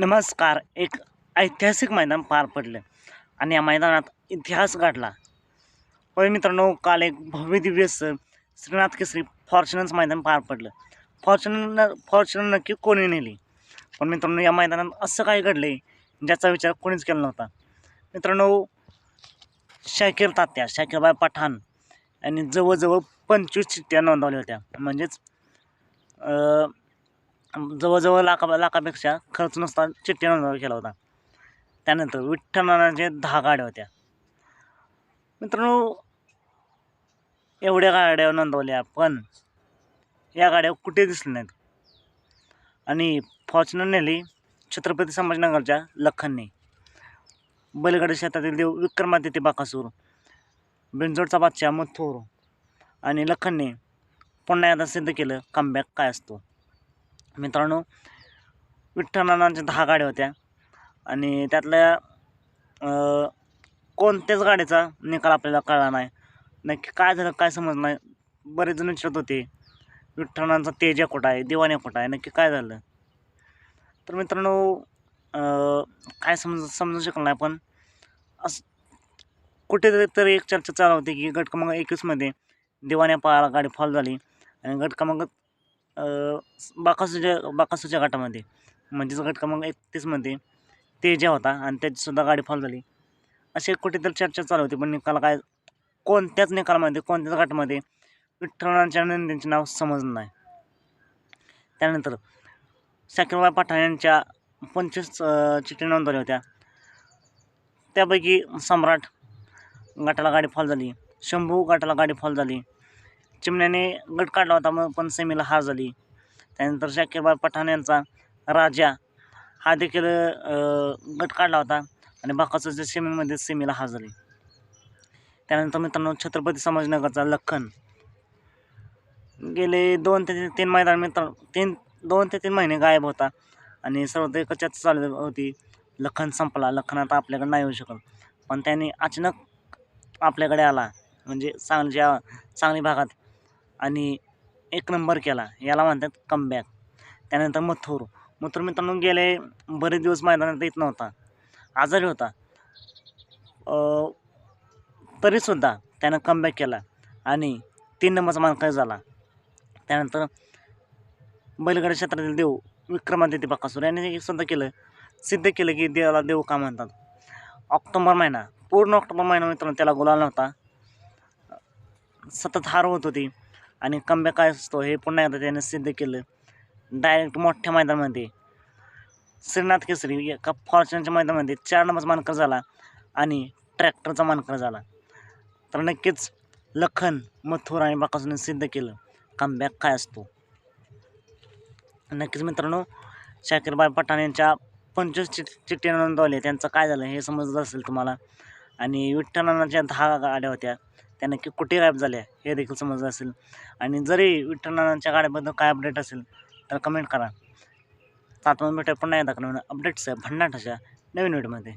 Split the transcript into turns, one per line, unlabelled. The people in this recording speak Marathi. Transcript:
नमस्कार. एक ऐतिहासिक मैदान पार पडलं आणि या मैदानात इतिहास घडला होय मित्रांनो काल एक भव्य दिव्य असं श्रीनाथ केसरी फॉर्च्युनर्स मैदान पार पडलं. फॉर्च्युनर फॉर्च्युनर नक्की कोणी नेली? पण मित्रांनो या मैदानात असं काय घडले ज्याचा विचार कोणीच केला नव्हता. मित्रांनो शाकीर तात्या शाकीरबाई पठाण यांनी जवळजवळ पंचवीस चिठ्ठ्या नोंदवल्या होत्या. म्हणजेच जवळजवळ लाखा लाखापेक्षा खर्च नसता चिठ्ठ्या नोंदवला केला होता. त्यानंतर विठ्ठलनानाचे दहा गाड्या होत्या. मित्रांनो एवढ्या गाड्या नोंदवल्या पण या गाड्या कुठे दिसल्या नाहीत. आणि फॉर्च्युनर नेली छत्रपती संभाजीनगरच्या लखनने बैलगाडी शेतातील देव विक्रमादित्य बाकासूर बिंजोडचा बादशाह मथोर आणि लखनने पुन्हा एकदा सिद्ध केलं कमबॅक काय असतो. मित्रांनो विठ्ठलनानांच्या दहा गाड्या होत्या. आणि त्यातल्या कोणत्याच गाडीचा निकाल आपल्याला कळला नाही. नक्की काय झालं काय समज नाही बरेच जण विचारत होते विठ्ठलांचा तेजा कुठं आहे दिवाण्या कुठं आहे नक्की काय झालं? तर मित्रांनो काय समज समजू शकलं नाही पण असं कुठेतरी तरी एक चर्चा चालू होती की गट क्रमांक एकवीसमध्ये दिवाण्या पाळाला गाडी फॉल झाली. आणि गट क्रमांक बाकासूच्या बाकासूच्या गटामध्ये म्हणजेच गट क्रमांक एकतीसमध्ये तेजा होता आणि त्याचीसुद्धा गाडी फॉल झाली. असे कुठेतरी चर्चा चालू होती पण निकाल काय कोणत्याच निकालामध्ये कोणत्याच गटामध्ये विठ्ठलांच्या नंदींचे नाव समजलं नाही. त्यानंतर शाकीरबाई पठाण यांच्या पंचवीस चिठ्ठी नोंदवल्या होत्या. त्यापैकी सम्राट गटाला गाडी फॉल झाली. शंभू गटाला गाडी फॉल झाली. चिमण्याने गट काढला होता मग पण सेमीला हार झाली. त्यानंतर शाकीरबाई पठाण यांचा राजा हा देखील गट काढला होता आणि बाकासूच्या सेमीमध्ये सेमीला हार झाली. त्यानंतर मित्रांनो छत्रपती संभाजीनगरचा लखन. गेले दोन ते तीन- मैदान मित्र तीन दोन ते तीन महिने गायब होता आणि सर्व ते कच्यात चालू होती लखन संपला. लखन आता आपल्याकडे नाही येऊ शकत. पण त्याने अचानक आपल्याकडे आला. म्हणजे सांगलीच्या सांगली भागात आणि एक नंबर केला. याला म्हणतात कमबॅक त्यानंतर मथुर. मथुर मित्रांनो गेले बरेच दिवस मैदानात येत नव्हता. आजारी होता. तरीसुद्धा त्यानं कमबॅक केला आणि तीन नंबरचा मानकरी झाला. त्यानंतर बैलगाडी क्षेत्रातील देव विक्रमादित्य बाकासूर यांनी एक सुद्धा केलं. सिद्ध केलं की देवाला देव का म्हणतात. ऑक्टोबर महिना. पूर्ण ऑक्टोबर महिना मित्रांनो त्याला गुलाल नव्हता. सतत हार होत होती. आणि कमबॅक काय असतो हे पुन्हा एकदा त्याने सिद्ध केलं. डायरेक्ट मोठ्या मैदानामध्ये. श्रीनाथ केसरी एका फॉर्च्युनच्या मैदानामध्ये चार नंबरचा मानकर झाला आणि ट्रॅक्टरचा मानकर झाला. तर नक्कीच लखन मथुर आणि बाकासून सिद्ध केलं. कमबॅक काय असतो? नक्कीच मित्रांनो शाकीरबाई पठाण यांच्या पंचवीस चिट चिठ्ठ्या त्यांचं काय झालं हे समजलं असेल तुम्हाला. आणि विठ्ठलनाच्या दहा गाड्या होत्या. त्या नक्की कुठे गायब झाल्या हे देखील समजलं असेल. आणि जरी विठ्ठलनाच्या गाड्याबद्दल काय अपडेट असेल तर कमेंट करा. तात्मन भेटा पुन्हा एकदा. नवीन अपडेट्स भन्नाट अशा नवीन व्हिडिओमध्ये